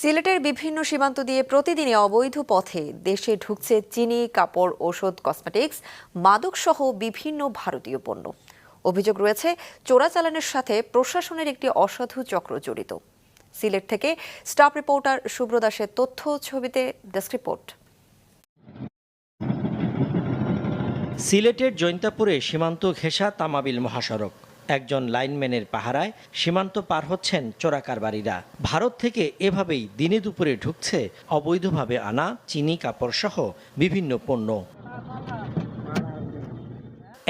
সিলেটের বিভিন্ন সীমান্ত দিয়ে প্রতিদিনই অবৈধ পথে দেশে ঢুকছে চিনি, কাপড়, ওষুধ, কসমেটিক্স মাদকসহ বিভিন্ন ভারতীয় পণ্য। অভিযোগ রয়েছে চোরাচালানের সাথে প্রশাসনের একটি অসাধু চক্র জড়িত। সিলেট থেকে স্টাফ রিপোর্টার শুভ্র দাসের তথ্য ছবিতে ডেস্ক রিপোর্ট। সিলেটের জৈন্তাপুরে সীমান্ত ঘেঁষা তামাবিল মহাসড়ক। একজন লাইনম্যানের পাহারায় সীমান্ত পার হচ্ছেন চোরাকারবারীরা ভারত থেকে এভাবেই দিনে দুপুরে ঢুকছে অবৈধভাবে আনা চিনি কাপড় সহ বিভিন্ন পণ্য।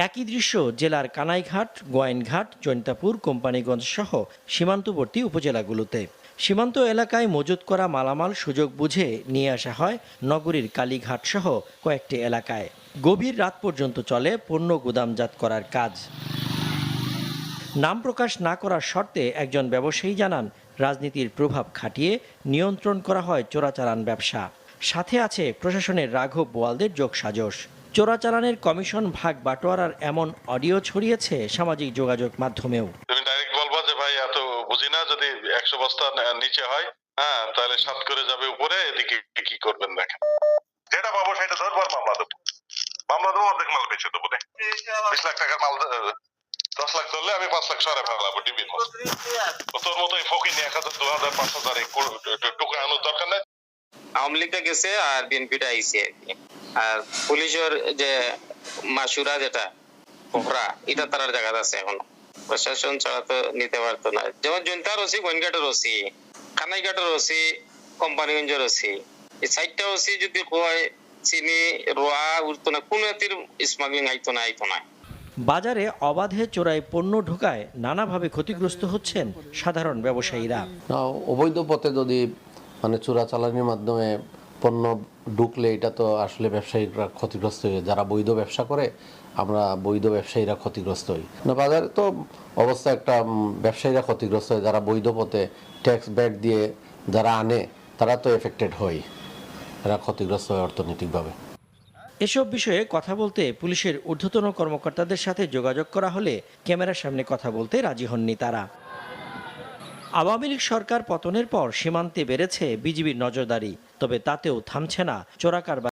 একই দৃশ্য জেলার কানাইঘাট, গোয়াইনঘাট জৈন্তাপুর কোম্পানিগঞ্জ সহ সীমান্তবর্তী উপজেলাগুলোতে। সীমান্ত এলাকায় মজুত করা মালামাল সুযোগ বুঝে নিয়ে আসা হয় নগরীর কালীঘাট সহ কয়েকটি এলাকায়। গভীর রাত পর্যন্ত চলে পণ্য গুদামজাত করার কাজ। নাম প্রকাশ না করার শর্তে একজন ব্যবসায়ী জানান, রাজনীতির প্রভাব খাটিয়ে নিয়ন্ত্রণ করা হয় চোরাচালান ব্যবসা। সাথে আছে প্রশাসনের রাঘব বোয়ালদের যোগসাজশ। চোরাচালানের কমিশন ভাগ বাটোয়ারার এমন অডিও ছড়িয়েছে সামাজিক যোগাযোগ মাধ্যমেও। ভাই, এত বুঝি না, যদি একশো বস্তা নিচে হয় হ্যাঁ তাহলে করে যাবে উপরে, এদিকে কি করবেন যেটা মামলা মামলা দেবো, অর্ধেক মাল বেচে দেবো। বিশ লাখ টাকার মাল দশ লাখ ধরলে আমি পাঁচ লাখ সরে ফেলাবো মতো তোর মতো এই ফকির এক হাজার, দু হাজার, পাঁচ হাজার টুকা আনোর দরকার নাই। আওয়ামী লীগটা গেছে আর বিএনপিটা আর পুলিশের যে মাসুরা যেটা এটা আছে এখন। প্রশাসন ছাড়া তো নিতে পারতো না। যেমন জনতার ওসি গোয়েনঘাটের ওসি কানাইঘাটের ওসি, কোম্পানিগঞ্জের ওসি। এই সাইডটা ওসি যদি কয় চিনি, রোয়া উঠতো না, কোন স্মাগলিং আইতো না আইতো না। বাজারে অবাধে চোরাই পণ্য ঢোকায় নানাভাবে ক্ষতিগ্রস্ত হচ্ছেন সাধারণ ব্যবসায়ীরা। অবৈধ পথে যদি মানে চোরাচালানির মাধ্যমে পণ্য ঢুকলে এটা তো আসলে ব্যবসায়ীরা ক্ষতিগ্রস্ত হয়ে যারা বৈধ ব্যবসা করে, আমরা বৈধ ব্যবসায়ীরা ক্ষতিগ্রস্ত হই। না, বাজারে তো অবস্থা একটা ব্যবসায়ীরা ক্ষতিগ্রস্ত হয়। যারা বৈধ পথে ট্যাক্স ব্যাক দিয়ে যারা আনে, তারা তো এফেক্টেড হয়। এরা ক্ষতিগ্রস্ত হয় অর্থনৈতিকভাবে। এসব বিষয়ে কথা বলতে পুলিশের ঊর্ধ্বতন কর্মকর্তাদের সাথে যোগাযোগ করা হলে ক্যামেরার সামনে কথা বলতে রাজি হননি তারা। আওয়ামী লীগ সরকার পতনের পর সীমান্তে বেড়েছে বিজিবির নজরদারি, তবে তাতেও থামছে না চোরাকারবার।